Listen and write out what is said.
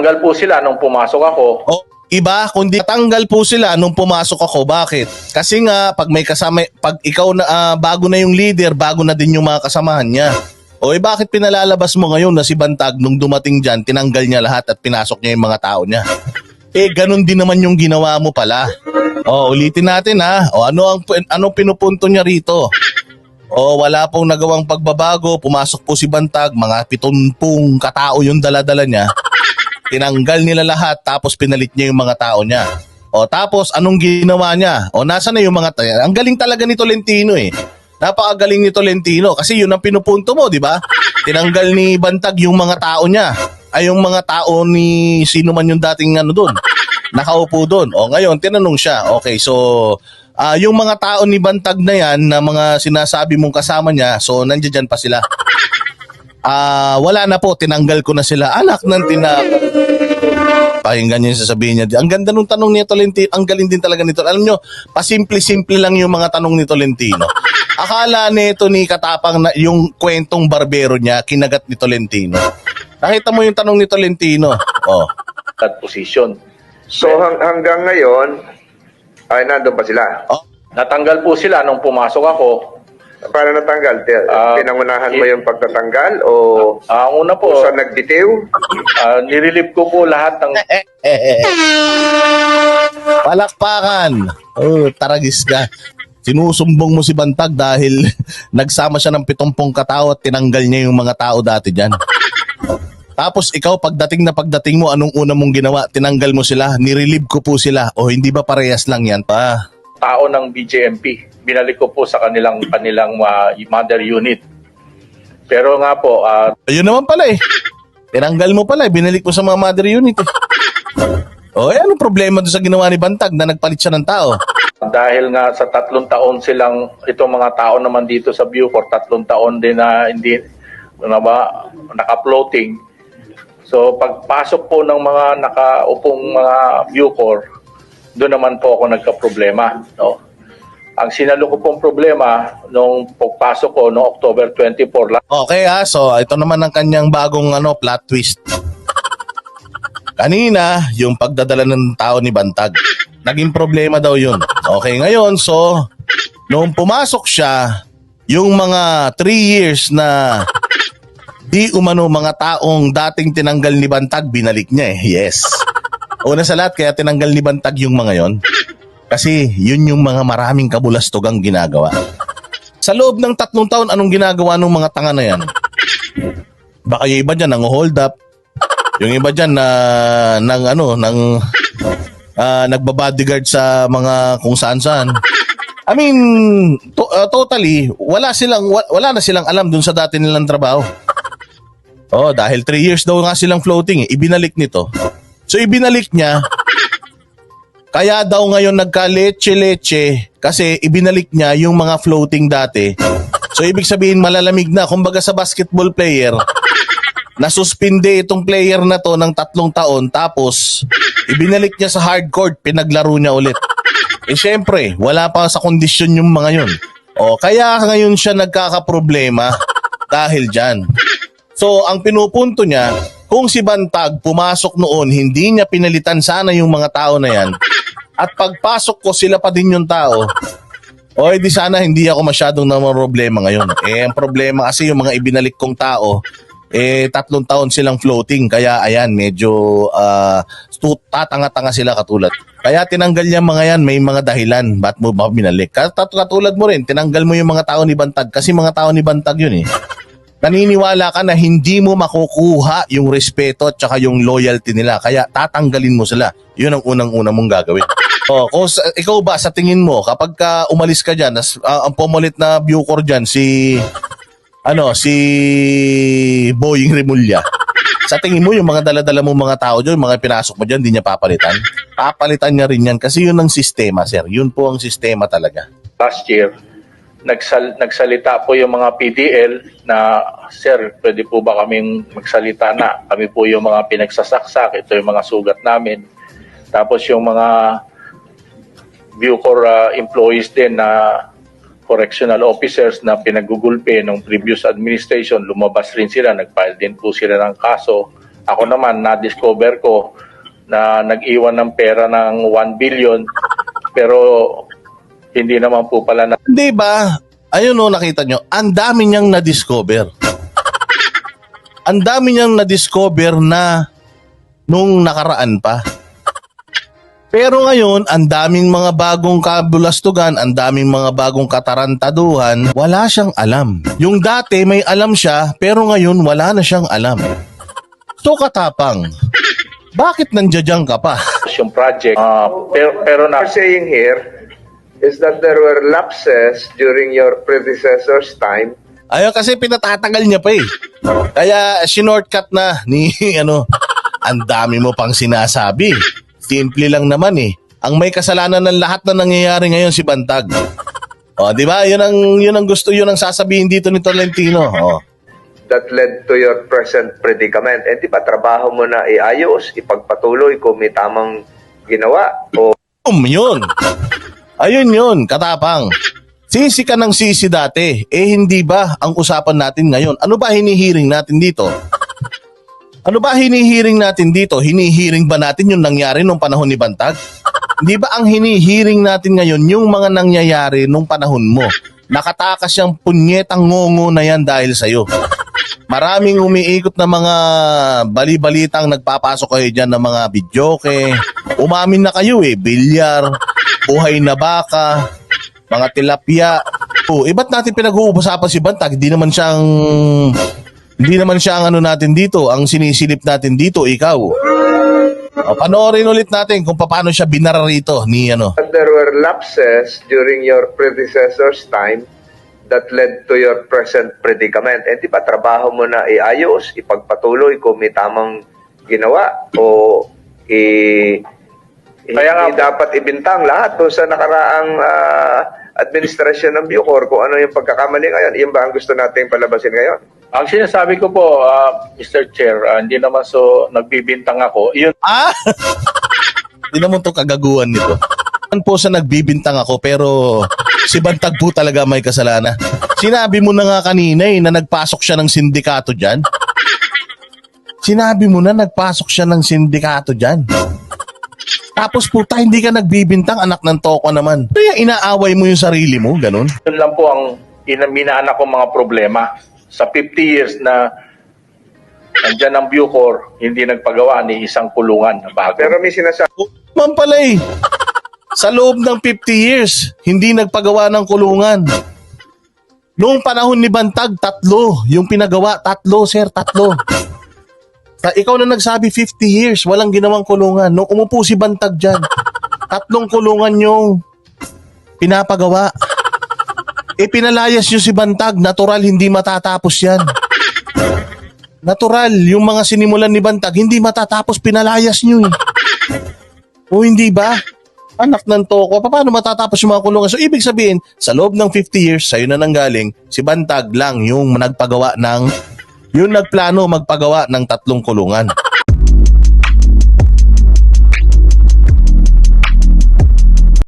Tanggal po sila nung pumasok ako. O, iba, kundi tanggal po sila nung pumasok ako. Bakit? Kasi nga, pag may kasama, pag ikaw na, ah, bago na yung leader, bago na din yung mga kasamahan niya. O, eh, bakit pinalalabas mo ngayon na si Bantag nung dumating dyan, tinanggal niya lahat at pinasok niya yung mga tao niya? Eh, ganun din naman yung ginawa mo pala. O, ulitin natin ha. O, ano ang ano pinupunto niya rito? O, wala pong nagawang pagbabago. Pumasok po si Bantag, mga pitumpung katao yung daladala niya. Tinanggal nila lahat tapos pinalit niya yung mga tao niya. O tapos anong ginawa niya? O nasa na yung mga tayo? Ang galing talaga ni Tolentino eh. Napakagaling ni Tolentino kasi yun ang pinupunto mo, di ba? Tinanggal ni Bantag yung mga tao niya. Ay yung mga tao ni sino man yung dating ano doon. Nakaupo doon. O ngayon tinanong siya. Okay, so ah yung mga tao ni Bantag na yan na mga sinasabi mong kasama niya, so nandiyan pa sila. Ah, wala na po, tinanggal ko na sila. Anak ng tina Pakinggan niyo yung sasabihin niya. Ang ganda nung tanong ni Tolentino. Ang galing din talaga nito. Alam nyo, pasimple-simple lang yung mga tanong ni Tolentino. Akala nito ni Katapang na yung kwentong barbero niya, kinagat ni Tolentino. Nakita mo yung tanong ni Tolentino. Oh. That position. So hang, hanggang ngayon, ay nandun pa sila. oh. Natanggal po sila nung pumasok ako. Para natanggal, Ah, pinangunahan mo yung pagtatanggal o Ah, ang una po, sa nagbitiw? ah, nirelieve ko po lahat ng Palakpakan. Oh, taragis ka. Sinusumbong mo si Bantag dahil nagsama siya ng pitumpong katao at tinanggal niya yung mga tao dati dyan. Tapos ikaw, pagdating na pagdating mo, anong una mong ginawa? Tinanggal mo sila, nirelieve ko po sila. O hindi ba parehas lang yan pa? Tao ng BJMP. Binalik ko po sa kanilang kanilang ah, mother unit. Pero nga po, ah, Ayun naman pala eh. Tinanggal mo pala eh, binalik mo sa mga mother unit eh. O eh, anong problema doon sa ginawa ni Bantag na nagpalit siya ng tao? dahil nga sa tatlong taon silang itong mga tao naman dito sa Bucor, tatlong taon din na hindi na ba naka-floating. So pagpasok po ng mga nakaupong mga Bucor, doon naman po ako nagka-problema, no. Ang sinalo pong problema nung pagpasok ko noong October 24 lang Okay ha, so ito naman ang kanyang bagong ano, plot twist. Kanina, yung pagdadala ng tao ni Bantag. Naging problema daw yun. Okay, ngayon, so, nung pumasok siya, yung mga 3 years na di umano mga taong dating tinanggal ni Bantag, binalik niya eh. Yes. Una sa lahat, kaya tinanggal ni Bantag yung mga yon. Kasi yun yung mga maraming kabulastogang ginagawa. Sa loob ng tatlong taon, anong ginagawa ng mga tanga na yan? Baka yung iba dyan, nang hold up. Yung iba dyan, na, nang ano, nang ah, nagbabodyguard sa mga kung saan-saan. I mean, to- ah, totally, wala silang, wa- wala na silang alam dun sa dati nilang trabaho. Oh, dahil 3 years daw nga silang floating eh. Ibinalik nito. So, ibinalik niya. Kaya daw ngayon nagka-leche-leche kasi ibinalik niya yung mga floating dati. So, ibig sabihin malalamig na. Kumbaga sa basketball player, nasuspinde itong player na to ng tatlong taon tapos ibinalik niya sa hardcourt, pinaglaro niya ulit. Eh syempre, wala pa sa kondisyon yung mga yun. O, kaya ngayon siya nagkakaproblema dahil dyan. So, ang pinupunto niya, kung si Bantag pumasok noon, hindi niya pinalitan sana yung mga tao na yan. At pagpasok ko, sila pa din yung tao. O, edi sana hindi ako masyadong naman problema ngayon. Eh, ang problema kasi yung mga ibinalik kong tao, eh, tatlong taon silang floating. Kaya, ayan, medyo stu- tatanga-tanga sila katulad. Kaya tinanggal niya mga yan, may mga dahilan. Ba't mo ba binalik? Kat- Katulad mo rin, tinanggal mo yung mga tao ni Bantag. Kasi mga tao ni Bantag yun eh naniniwala ka na hindi mo makukuha yung respeto at saka yung loyalty nila. Kaya tatanggalin mo sila. Yun ang unang-una mong gagawin. Oh, kung sa- ikaw ba sa tingin mo kapag ka umalis ka diyan, ang pumalit na Bucor diyan si ano, si Boying Remulla. Sa tingin mo yung mga dala-dala mo mga tao diyan, mga pinasok mo diyan, hindi niya papalitan? Papalitan niya rin yan kasi yun ang sistema, sir. Yun po ang sistema talaga. last year, nagsal, nagsalita po yung mga PDL na, Sir, pwede po ba kaming magsalita na? Kami po yung mga pinagsasaksak, ito yung mga sugat namin. Tapos yung mga Bucor uh, employees din na correctional officers na pinagugulpe ng previous administration, lumabas rin sila, nag-file din po sila ng kaso Ako naman, na-discover ko na nag-iwan ng pera ng 1 billion pero hindi naman po pala na Hindi ba? Ayun o, nakita nyo, ang dami niyang na-discover. Ang dami niyang na-discover na nung nakaraan pa. Pero ngayon, ang daming mga bagong kabulastugan, ang daming mga bagong katarantaduhan, wala siyang alam. Yung dati may alam siya, pero ngayon wala na siyang alam. So katapang, bakit nandiyan ka pa? yung project. Ah, pero, pero na, saying here is that there were lapses during your predecessor's time Ayun kasi pinatatagal niya pa eh. Kaya sinortcut na ni ano, ang dami mo pang sinasabi. Simple lang naman eh. Ang may kasalanan ng lahat na nangyayari ngayon si Bantag. O, di ba? Yun ang, yun ang gusto, yun ang sasabihin dito ni Tolentino. O. that led to your present predicament. Eh di ba trabaho mo na iayos, ipagpatuloy kung may tamang ginawa o Um, yun. Ayun yun, katapang. Sisi ka ng sisi dati. Eh hindi ba ang usapan natin ngayon? Ano ba hinihiring natin dito? Ano ba hinihiring natin dito? Hinihiring ba natin yung nangyari nung panahon ni Bantag? Hindi ba ang hinihiring natin ngayon yung mga nangyayari nung panahon mo? Nakatakas yung punyetang ngongo na yan dahil sa'yo. Maraming umiikot na mga bali-balitang nagpapasok kayo dyan ng mga videoke. Umamin na kayo eh, bilyar, buhay na baka, mga tilapia. Oh, eh natin pinag-uusapan si Bantag? Hindi naman siyang hindi naman siya ang ano natin dito, ang sinisilip natin dito, ikaw. O, panoorin ulit natin kung paano siya binara rito ni ano. there were lapses during your predecessor's time that led to your present predicament. Eh di ba trabaho mo na iayos, ipagpatuloy kung may tamang ginawa o i Kaya nga hindi po- dapat ibintang lahat doon sa nakaraang ah, administrasyon ng Bucor kung ano yung pagkakamali ngayon. Iyon ba ang gusto nating palabasin ngayon? ang sinasabi ko po, ah, Mr. Chair, ah, hindi naman so nagbibintang ako. Yun Ah! Hindi naman to kagaguhan nito. Yan po sa nagbibintang ako pero si Bantag po talaga may kasalanan. Sinabi mo na nga kanina eh na nagpasok siya ng sindikato dyan. Sinabi mo na nagpasok siya ng sindikato dyan. Tapos puta, hindi ka nagbibintang anak ng toko naman. Kaya inaaway mo yung sarili mo, ganun. Yun lang po ang inaminaanak kong mga problema. Sa 50 years na nandyan ang Bucor, hindi nagpagawa ni isang kulungan na bago. Pero may sinasabi Man pala eh. Sa loob ng 50 years, hindi nagpagawa ng kulungan. Noong panahon ni Bantag, tatlo. Yung pinagawa, tatlo, sir, tatlo. Ta- ikaw na nagsabi 50 years, walang ginawang kulungan. Nung umupo si Bantag dyan, tatlong kulungan yung pinapagawa. E pinalayas nyo si Bantag, natural hindi matatapos yan. Natural, yung mga sinimulan ni Bantag, hindi matatapos, pinalayas nyo eh. O hindi ba? Anak ng toko, paano matatapos yung mga kulungan? So ibig sabihin, sa loob ng 50 years, sa'yo na nanggaling, si Bantag lang yung nagpagawa ng, yung nagplano magpagawa ng tatlong kulungan.